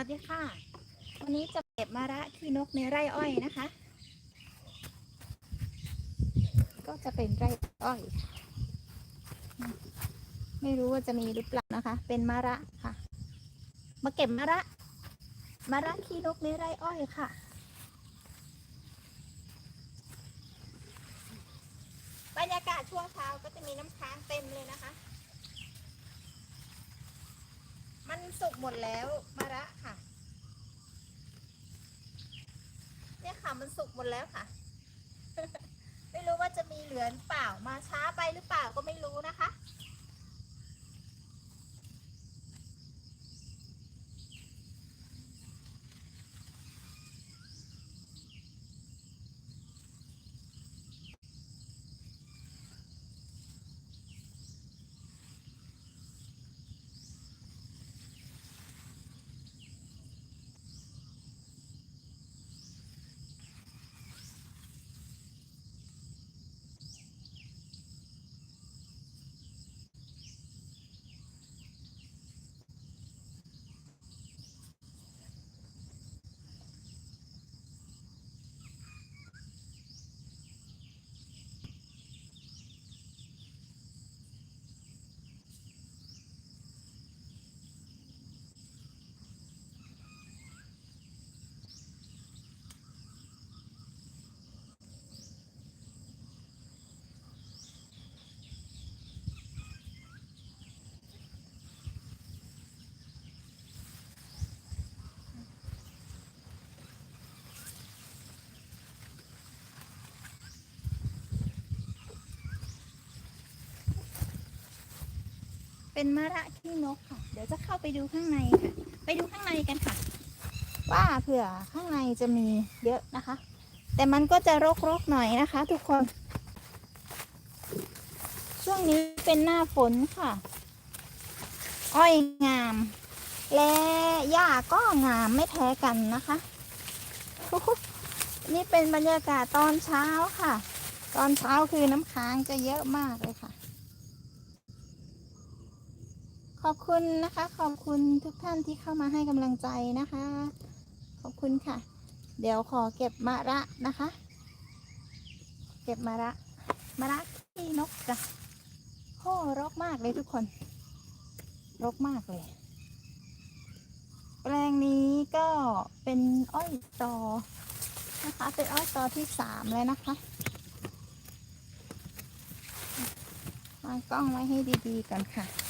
วัสดีค่ะ วันนี้จะเก็บมะระขี้นกในไร่อ้อยนะคะ ก็จะเป็นไร่อ้อย ไม่รู้ว่าจะมีหรือเปล่านะคะ เป็นมะระค่ะ มาเก็บมะระมะระขี้นกในไร่อ้อยค่ะบรรยากาศช่วงเช้าก็จะมีน้ำค้างเต็มเลยนะคะ มันสุกหมดแล้วมะระค่ะ เนี่ยค่ะมันสุกหมดแล้วค่ะ ไม่รู้ว่าจะมีเหลือหรือเปล่ามาช้าไปหรือเปล่าก็ไม่รู้นะคะ เป็นมะระขี้นกค่ะ เดี๋ยวจะเข้าไปดูข้างในค่ะ ไปดูข้างในกันค่ะ ว่าเผื่อข้างในจะมีเยอะนะคะ แต่มันก็จะรกๆหน่อยนะคะ ทุกคน ช่วงนี้เป็นหน้าฝนค่ะ อ้อยงาม และหญ้าก็งามไม่แพ้กันนะคะ นี่เป็นบรรยากาศตอนเช้าค่ะ ตอนเช้าคือน้ำค้างจะเยอะมากเลยค่ะ ขอบคุณนะคะ ขอบคุณทุกท่านที่เข้ามาให้กำลังใจนะคะ ขอบคุณค่ะ เดี๋ยวขอเก็บมะระนะคะ เก็บมะระมะระที่นกจ้ะโอ้รกมากเลยทุกคน รกมากเลย แปลงนี้ก็เป็นอ้อยตอนะคะ เป็นอ้อยตอที่สามแล้วนะคะวางกล้องไว้ให้ดีๆกันค่ะ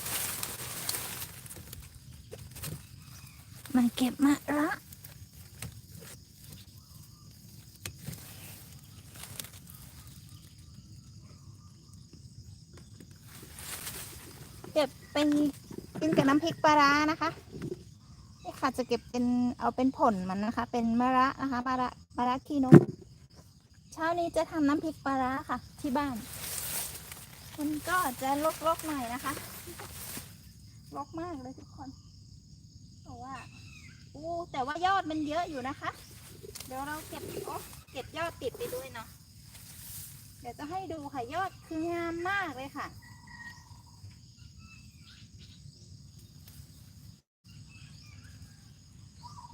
มาเก็บมะระเก็บเป็นกินกับน้ำพริกปลาร้านะคะนี่ค่ะจะเก็บเป็นเอาเป็นผลมันนะคะ เป็นมะระนะคะมะระมะระขี้นกเช้านี้จะทำน้ำพริกปลาร้าค่ะ ที่บ้าน มันก็จะลกๆหน่อยนะคะ ลกมากเลยทุกคนเพราะว่า อู้แต่ว่ายอดมันเยอะอยู่นะคะ เดี๋ยวเราเก็บโอ้เก็บยอดติดไปด้วยเนาะเดี๋ยวจะให้ดูค่ะยอดคืองามมากเลยค่ะ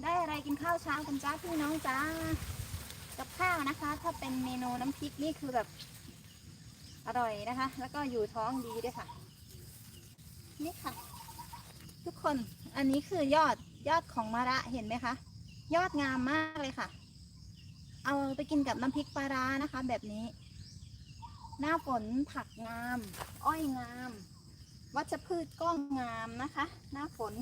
ได้อะไรกินข้าวเช้ากันจ้าพี่น้องจ้ากับข้าวนะคะ ถ้าเป็นเมนูน้ำพริกนี่คือแบบอร่อยนะคะ แล้วก็อยู่ท้องดีด้วยค่ะ นี่ค่ะ ทุกคนอันนี้คือยอด ยอดของมะระเห็นไหมคะ ยอดงามมากเลยค่ะ เอาไปกินกับน้ำพริกปลาร้านะคะ แบบนี้ หน้าฝนผักงาม อ้อยงาม วัชพืชก็งามนะคะ หน้าฝน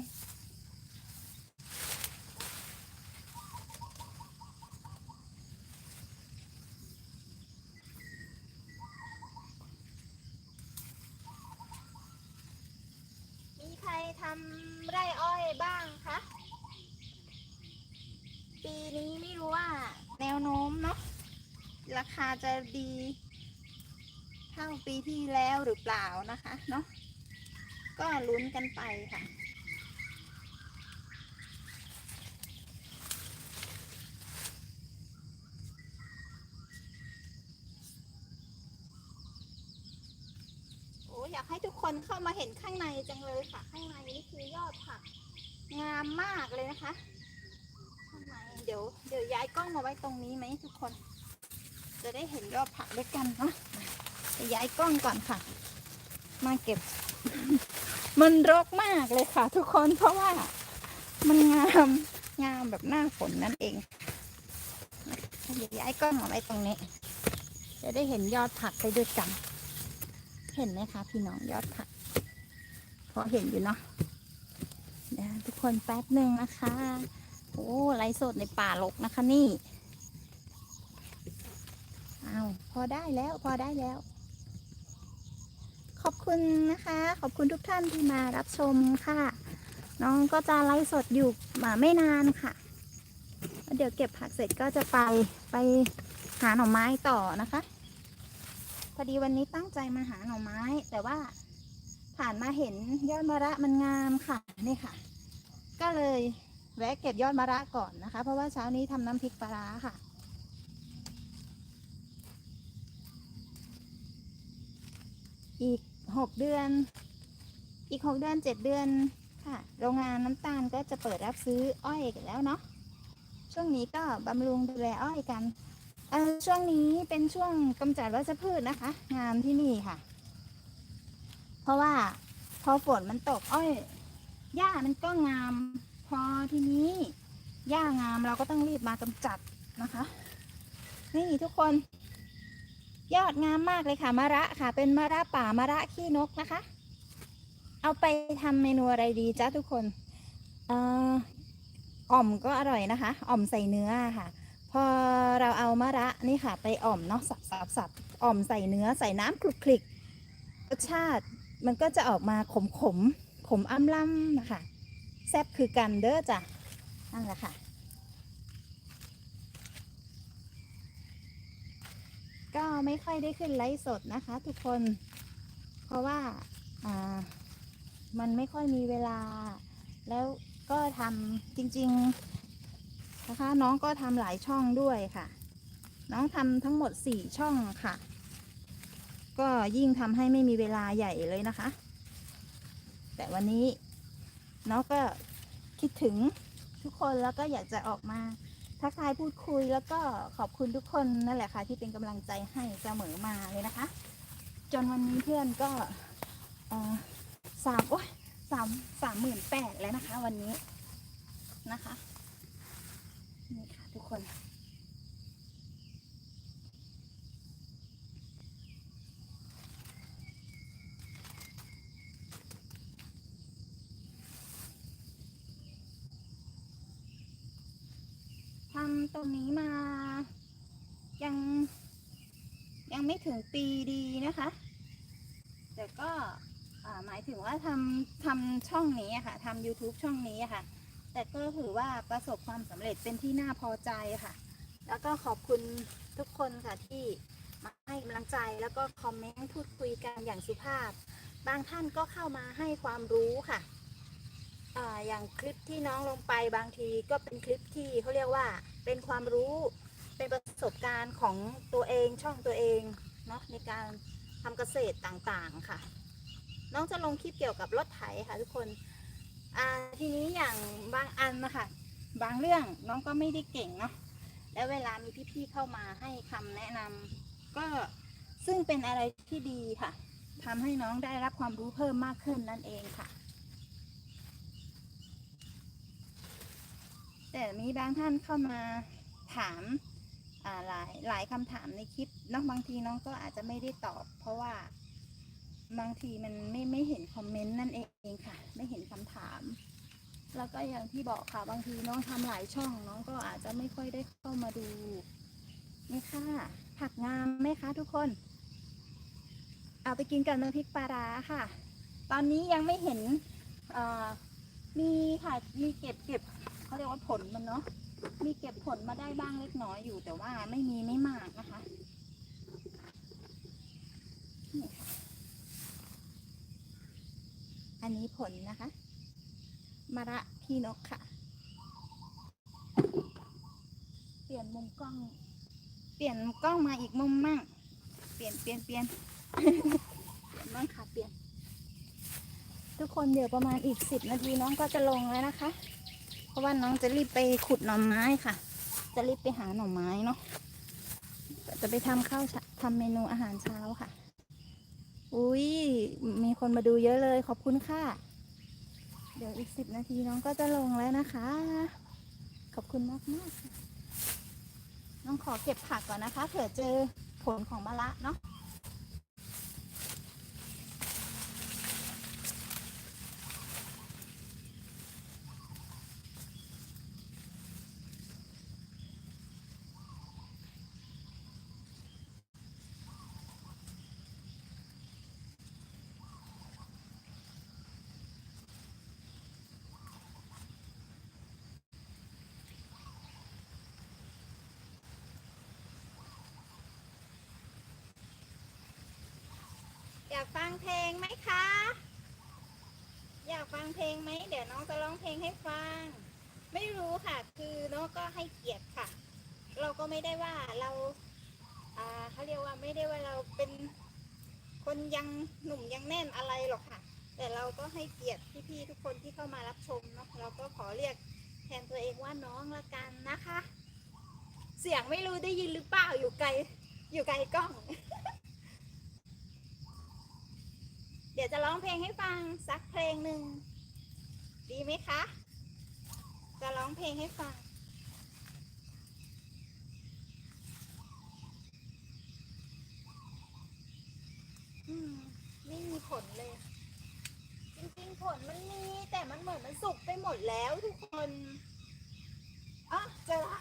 มีใครทำไร่อ้อยบ้างคะ ปีนี้ไม่รู้ว่า แนวโน้มเนาะราคา จะดีเท่าปีที่แล้วหรือเปล่านะคะเนาะก็ลุ้นกันไปค่ะโอ้อยากให้ทุกคนเข้ามาเห็นข้างในจังเลยค่ะ ข้างในนี่คือยอดผักงามมากเลยนะคะข้างในเดี๋ยวเดี๋ยวย้ายกล้องมาไว้ตรงนี้ไหมทุกคน จะได้เห็นยอดผักด้วยกันเนาะจะย้ายกล้องก่อนค่ะ มาเก็บ มันรกมากเลยค่ะ ทุกคนเพราะว่า มันงามงามแบบหน้าฝนนั่นเองเดี๋ยวย้ายกล้องมาไว้ตรงนี้ จะได้เห็นยอดผักไปด้วยกัน เห็นไหมคะพี่น้องยอดผักพอเห็นอยู่เนาะเดี๋ยวทุกคนแป๊บหนึ่งนะคะ โอ้ไลฟ์สดในป่าลกนะคะนี่เอาวพอได้แล้วพอได้แล้ว ขอบคุณนะคะ ขอบคุณทุกท่านที่มารับชมค่ะ น้องก็จะไลฟ์สดอยู่มาไม่นานค่ะ เดี๋ยวเก็บผักเสร็จก็จะไปไปหาหน่อไม้ต่อนะคะ พอดีวันนี้ตั้งใจมาหาหน่อไม้ แต่ว่าผ่านมาเห็นยอดมะระมันงามค่ะนี่ค่ะ ก็เลยแวะเก็บยอดมะระก่อนนะคะ เพราะว่าเช้านี้ทำน้ำพริกปลาร้าค่ะ อีกหกเดือน อีกหกเดือนเจ็ดเดือนค่ะ โรงงานน้ำตาลก็จะเปิดรับซื้ออ้อยกันแล้วเนาะ ช่วงนี้ก็บำรุงดูแลอ้อยกันเออช่วงนี้เป็นช่วงกำจัดวัชพืชนะคะ งานที่นี่ค่ะ เพราะว่าพอฝนมันตกอ้อยหญ้ามันก็งาม พอทีนี้หญ้างามเราก็ต้องรีบมากำจัดนะคะ นี่ทุกคน ยอดงามมากเลยค่ะมะระค่ะ เป็นมะระป่ามะระขี้นกนะคะ เอาไปทำเมนูอะไรดีจ้าทุกคนเอ่ออ่อมก็อร่อยนะคะ อ่อมใส่เนื้อค่ะ พอเราเอามะระนี่ค่ะ ไปอ่อมเนาะสับสับสับอ่อมใส่เนื้อใส่น้ำคลุกคลิกรสชาติมันก็จะออกมาขมขมขมอ้ำล่ำนะคะ แซ่บคือกันเด้อจ้ะนั่นแหละค่ะ ก็ไม่ค่อยได้ขึ้นไลฟ์สดนะคะ ทุกคน เพราะว่าอ่ามันไม่ค่อยมีเวลา แล้วก็ทำจริงๆนะคะ น้องก็ทำหลายช่องด้วยค่ะ น้องทำทั้งหมดสี่ช่องค่ะ ก็ยิ่งทำให้ไม่มีเวลาใหญ่เลยนะคะ แต่วันนี้น้องก็คิดถึงทุกคนแล้วก็อยากจะออกมา ทักทายพูดคุยแล้วก็ขอบคุณทุกคนนั่นแหละค่ะ ที่เป็นกำลังใจให้เสมอมาเลยนะคะ จนวันนี้เพื่อนก็สามโอ้ยสามสามหมื่นแปดแล้วนะคะ วันนี้นะคะนี่ค่ะทุกคน ตรงนี้มา ยัง ยังไม่ถึงปีดีนะคะ แต่ก็หมายถึงว่าทำทำช่องนี้ค่ะทำ YouTube ช่องนี้ค่ะ แต่ก็ถือว่าประสบความสำเร็จเป็นที่น่าพอใจค่ะ แล้วก็ขอบคุณทุกคนค่ะที่มาให้กำลังใจแล้วก็คอมเมนต์พูดคุยกันอย่างสุภาพ บางท่านก็เข้ามาให้ความรู้ค่ะ อย่างคลิปที่น้องลงไปบางทีก็เป็นคลิปที่เขาเรียกว่าเป็นความรู้เป็นประสบการณ์ของตัวเองช่องตัวเองเนาะในการทำเกษตรต่างๆค่ะ น้องจะลงคลิปเกี่ยวกับรถไถค่ะทุกคนทีนี้อย่างบางอันนะคะบางเรื่องน้องก็ไม่ได้เก่งเนาะแล้วเวลามีพี่ๆเข้ามาให้คำแนะนำก็ซึ่งเป็นอะไรที่ดีค่ะทำให้น้องได้รับความรู้เพิ่มมากขึ้นนั่นเองค่ะ แต่มีบางท่านเข้ามาถามาหลายหลายคำถามในคลิปเนอะบางทีน้องก็อาจจะไม่ได้ตอบ เพราะว่าบางทีมันไม่ไม่เห็นคอมเมนต์นั่นเองค่ะ ไม่เห็นคำถาม แล้วก็อย่างที่บอกค่ะบางทีน้องทำหลายช่อง น้องก็อาจจะไม่ค่อยได้เข้ามาดูนี่ค่ะ ผักงามไหมคะทุกคน เอาไปกินกับน้ำพริกปลาร้าค่ะ ตอนนี้ยังไม่เห็นมีค่ะมีเก็บเก็บ เขาเรียกว่าผลมันเนาะมีเก็บผลมาได้บ้างเล็กน้อยอยู่ แต่ว่าไม่มีไม่มากนะคะนี่ค่ะอันนี้ผลนะคะมะระพี่นกค่ะ เปลี่ยนมุมกล้อง เปลี่ยนกล้องมาอีกมุมมั่งเปลี่ยนเปลี่ยนเปลี่ยนเปลี่ยนมั่งค่ะเปลี่ยน ทุกคนเดี๋ยวประมาณอีกสิบนาทีน้องก็จะลงแล้วนะคะ เพราะว่าน้องจะรีบไปขุดหน่อไม้ค่ะ จะรีบไปหาหน่อไม้เนาะจะไปทำข้าวเช้าทำเมนูอาหารเช้าค่ะ อุ้ยมีคนมาดูเยอะเลย ขอบคุณค่ะ เดี๋ยวอีกสิบนาทีน้องก็จะลงแล้วนะคะ ขอบคุณมากมากน้องขอเก็บผักก่อนนะคะ เผื่อเจอผลของมะละเนาะ อยากฟังเพลงไหมคะ อยากฟังเพลงไหม เดี๋ยวน้องจะร้องเพลงให้ฟัง ไม่รู้ค่ะ คือน้องก็ให้เกียรติค่ะ เราก็ไม่ได้ว่าเราอ่าเขาเรียกว่าไม่ได้ว่าเราเป็นคนยังหนุ่มยังแน่นอะไรหรอกค่ะ แต่เราก็ให้เกียรติพี่ๆทุกคนที่เข้ามารับชมเนาะ เราก็ขอเรียกแทนตัวเองว่าน้องละกันนะคะ เสียงไม่รู้ได้ยินหรือเปล่าอยู่ไกล อยู่ไกลกล้อง เดี๋ยวจะร้องเพลงให้ฟังสักเพลงหนึ่ง ดีไหมคะ จะร้องเพลงให้ฟัง อืม ไม่มีผลเลย จริงๆ ผลมันมี แต่มันเหมือนมันสุกไปหมดแล้วทุกคนอ๋อเจอละ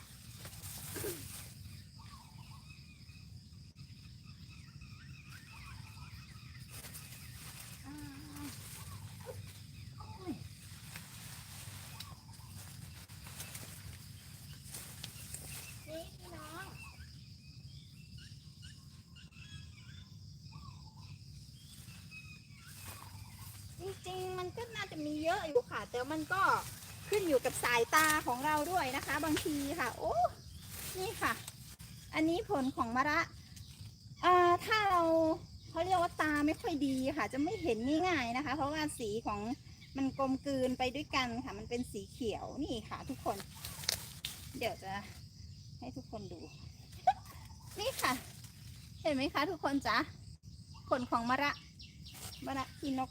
อ่าโอ้ยนี่พี่น้อง จริงๆ มันก็น่า จะมีเยอะอยู่ค่ะ แต่มันก็ขึ้นอยู่กับสายตาของเราด้วยนะคะ บางทีค่ะ โอ้นี่ค่ะ อันนี้ผลของมะระอ่าถ้าเราเขาเรียกว่าตาไม่ค่อยดีค่ะ จะไม่เห็นง่ายๆนะคะ เพราะว่าสีของมันกลมกลืนไปด้วยกันค่ะ มันเป็นสีเขียวนี่ค่ะ ทุกคน เดี๋ยวจะให้ทุกคนดู นี่ค่ะ เห็นไหมคะ ทุกคนจ๊ะผลของมะระมะระอีนก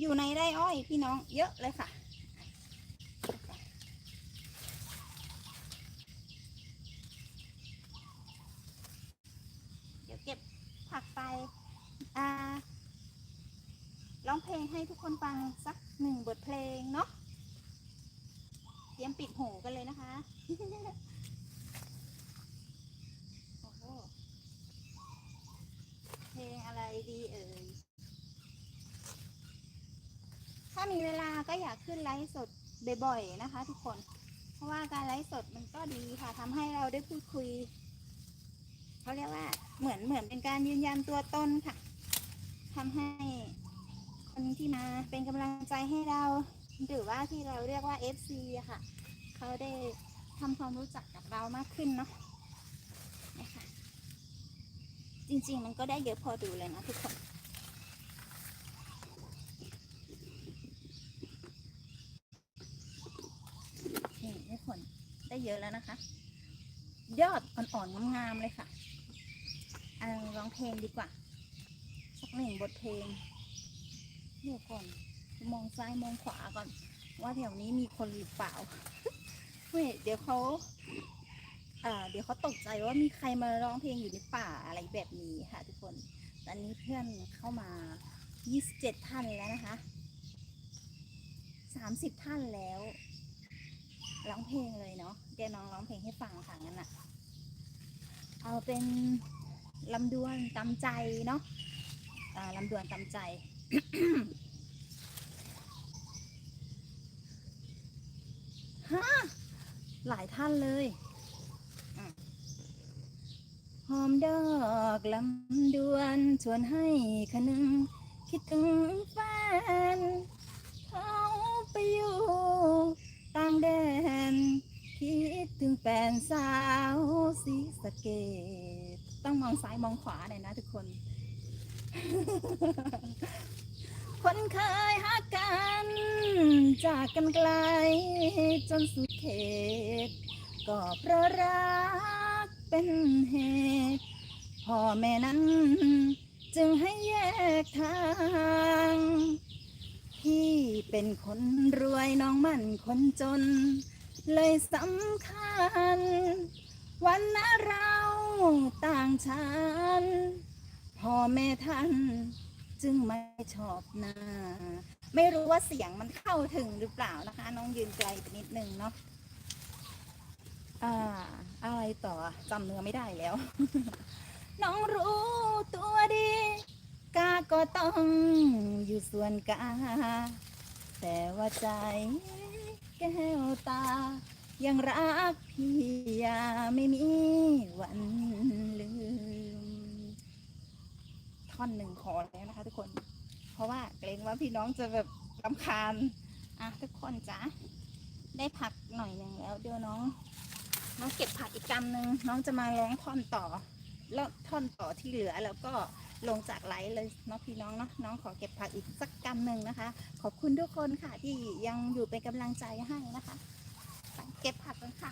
อยู่ในไร่อ้อยพี่น้องเยอะเลยค่ะ เดี๋ยวเก็บผักไปอ่าร้องเพลงให้ทุกคนฟังสักหนึ่งบทเพลงเนาะเตรียมปิดหูกันเลยนะคะโอ้โหเพลงอะไรดีเอ่ย ถ้ามีเวลาก็อยากขึ้นไลฟ์สดบ่อยๆนะคะ ทุกคน เพราะว่าการไลฟ์สดมันก็ดีค่ะทำให้เราได้พูดคุยเขาเรียกว่าเหมือนเหมือนเป็นการยืนยันตัวตนค่ะทำให้คนที่มาเป็นกำลังใจให้เรา หรือว่าที่เราเรียกว่า FC อะค่ะ เขาได้ทำความรู้จักกับเรามากขึ้นเนาะนะคะจริงๆ มันก็ได้เยอะพอดูเลยนะทุกคนได้ผล ได้เยอะแล้วนะคะ ยอดอ่อนๆงามๆเลยค่ะเอาร้องเพลงดีกว่าสักหนึ่งบทเพลงเดี๋ยวก่อนมองซ้ายมองขวาก่อน ว่าแถวนี้มีคนหรือเปล่าเฮ้ยเดี๋ยวเขาเอ่อเดี๋ยวเขาตกใจว่ามีใครมาร้องเพลงอยู่ในป่าอะไรแบบนี้ค่ะ ทุกคน ตอนนี้เพื่อนเข้ามา 27 ท่านแล้วนะคะ 30 ท่านแล้ว ร้องเพลงเลยเนาะเดี๋ยวน้องร้องเพลงให้ฟังค่ะงั้นอะเอาเป็นลำดวนตำใจเนาะอ่าลำดวนตำใจฮะหลายท่านเลยอหอมดอกลำดวนชวนให้คนึงคิดถึงแฟนเขาไปอยู่ต่างแดน คิดถึง แฟนสาวสีสะเกตต้องมองซ้ายมองขวาหน่อยนะทุกคน คนเคยหักกัน จากกันไกล จนสุดเขต ก็เพราะรักเป็นเหตุพ่อแม่นั้น จึงให้แยกทางพี่เป็นคนรวยน้องมันคนจน เลยสำคัญ วันนะเราต่างชั้นพ่อแม่ท่านจึงไม่ชอบหน้า ไม่รู้ว่าเสียงมันเข้าถึงหรือเปล่านะคะ น้องยืนไกลไปนิดนึงเนาะอ่าอะไรต่อจำเนื้อไม่ได้แล้ว น้องรู้ตัวดี กาก็ต้องอยู่ส่วนกา แต่ว่าใจ แก้วตา ยังรักพี่อยาไม่มีวันลืม ท่อนหนึ่งขอแล้วนะคะ ทุกคน เพราะว่าเกรงว่าพี่น้องจะแบบรำคาญอะทุกคนจ้ะได้ผักหน่อยหนึ่งแล้ว เดี๋ยวน้อง น้องเก็บผักอีกกำหนึ่งน้องจะมาร้องท่อนต่อ แล้วท่อนต่อที่เหลือแล้วก็ลงจากไลฟ์เลยเนาะพี่น้องเนาะน้องขอเก็บผักอีกสักกำหนึ่งนะคะ ขอบคุณทุกคนค่ะที่ยังอยู่เป็นกำลังใจให้นะคะ เก็บผักกันค่ะ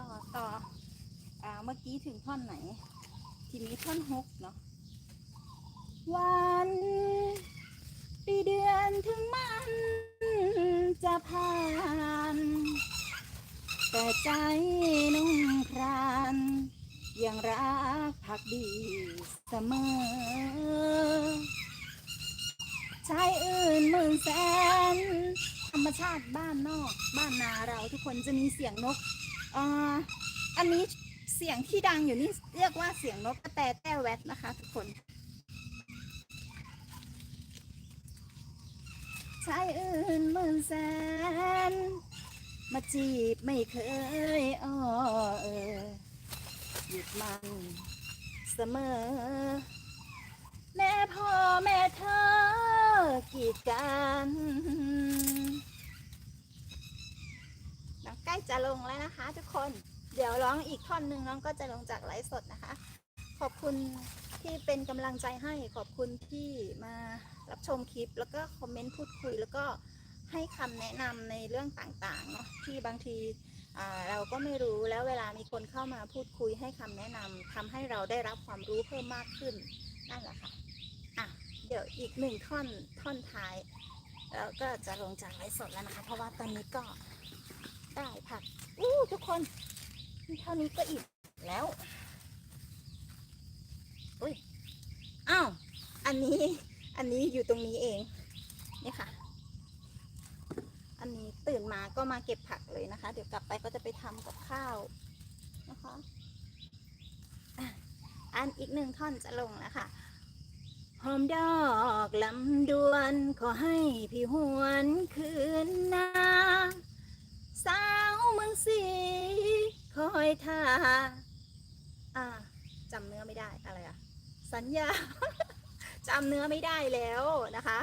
ต่อต่ออ่าเมื่อกี้ถึงท่อนไหน ทีนี้ท่อนฮกเนาะวันปีเดือนถึงมันจะผ่าน แต่ใจนุ่งครานยังรักพักดีเสมอชายอื่นหมื่นแสน ธรรมชาติบ้านนอก บ้านนาเราทุกคนจะมีเสียงนก อ่าอันนี้เสียงที่ดังอยู่นี่เรียกว่าเสียงนกกระแตแต้แวดนะคะ ทุกคน ชายอื่นหมื่นแสน มาจีบไม่เคยอ้อเออหยุดมันเสมอ แม่พ่อแม่เธอกีดกันน้องใก ล้จะลงแล้วนะคะ ทุกคน เดี๋ยวร้องอีกท่อนหนึ่งน้องก็จะลงจากไลฟ์สดนะคะ ขอบคุณที่เป็นกำลังใจให้ ขอบคุณที่มารับชมคลิป แล้วก็คอมเมนต์พูดคุย แล้วก็ให้คำแนะนำในเรื่องต่างๆเนาะที่บางทีเราก็ไม่รู้แล้วเวลามีคนเข้ามาพูดคุยให้คำแนะนำทำให้เราได้รับความรู้เพิ่มมากขึ้นนั่นแหละค่ะอะ เดี๋ยวอีกหนึ่งท่อนท่อนท้าย แล้วก็จะลงจากไลฟ์สดแล้วนะคะ เพราะว่าตอนนี้ก็ ได้ผักอู้ทุกคนเท่านี้ก็อิ่มแล้วอุ้ยอ้าวอันนี้อันนี้อยู่ตรงนี้เองนี่ค่ะ อันนี้ตื่นมาก็มาเก็บผักเลยนะคะ เดี๋ยวกลับไปก็จะไปทำกับข้าวนะคะอะอันอีกหนึ่งท่อนจะลงแล้วค่ะหอมดอกลำดวนขอให้พี่หวนคืนนา สาวเมืองสีคอยท่าอ่าจำเนื้อไม่ได้อะไรอะสัญญา จำเนื้อไม่ได้แล้วนะคะ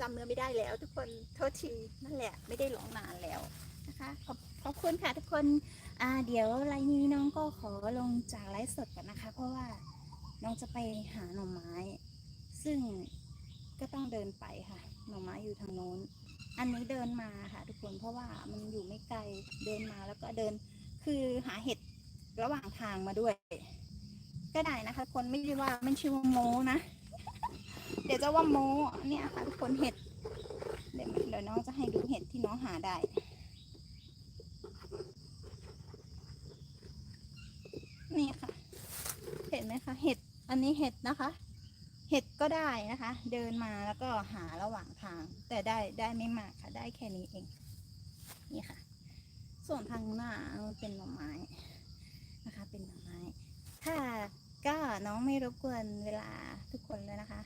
จำเนื้อไม่ได้แล้ว ทุกคนโทษทีนั่นแหละไม่ได้ร้องนานแล้วนะคะขอบขอบคุณค่ะทุกคนอ่าเดี๋ยวไลน์นี้น้องก็ขอลงจากไลฟ์สดก่อนนะคะ เพราะว่าน้องจะไปหาหน่อไม้ ซึ่งก็ต้องเดินไปค่ะ หน่อไม้อยู่ทางโน้น อันนี้เดินมาค่ะทุกคนเพราะว่ามันอยู่ไม่ไกลเดินมาแล้วก็เดิน คือหาเห็ดระหว่างทางมาด้วย ก็ได้นะคะ คนไม่ได้ว่ามันชื่อว่าโมนะ เดี๋ยวจะว่าโมเนี่ยค่ะทุกคนเห็ดเดี๋ยวเดี๋ยวน้องจะให้ดูเห็ดที่น้องหาได้นี่ค่ะ เห็นไหมคะเห็ดอันนี้เห็ดนะคะ เห็ดก็ได้นะคะ เดินมาแล้วก็หาระหว่างทาง แต่ได้ได้ไม่มากค่ะ ได้แค่นี้เอง นี่ค่ะ ส่วนทางหน้าเป็นหน่อไม้นะคะ เป็นหน่อไม้ ถ้าก็น้องไม่รบกวนเวลาทุกคนเลยนะคะ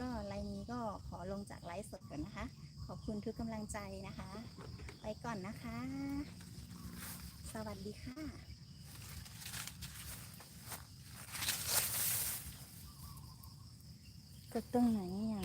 ก็ไลน์นี้ก็ขอลงจากไลฟ์สดก่อนนะคะ ขอบคุณทุกกำลังใจนะคะ ไปก่อนนะคะ สวัสดีค่ะ กดตรงไหนอะ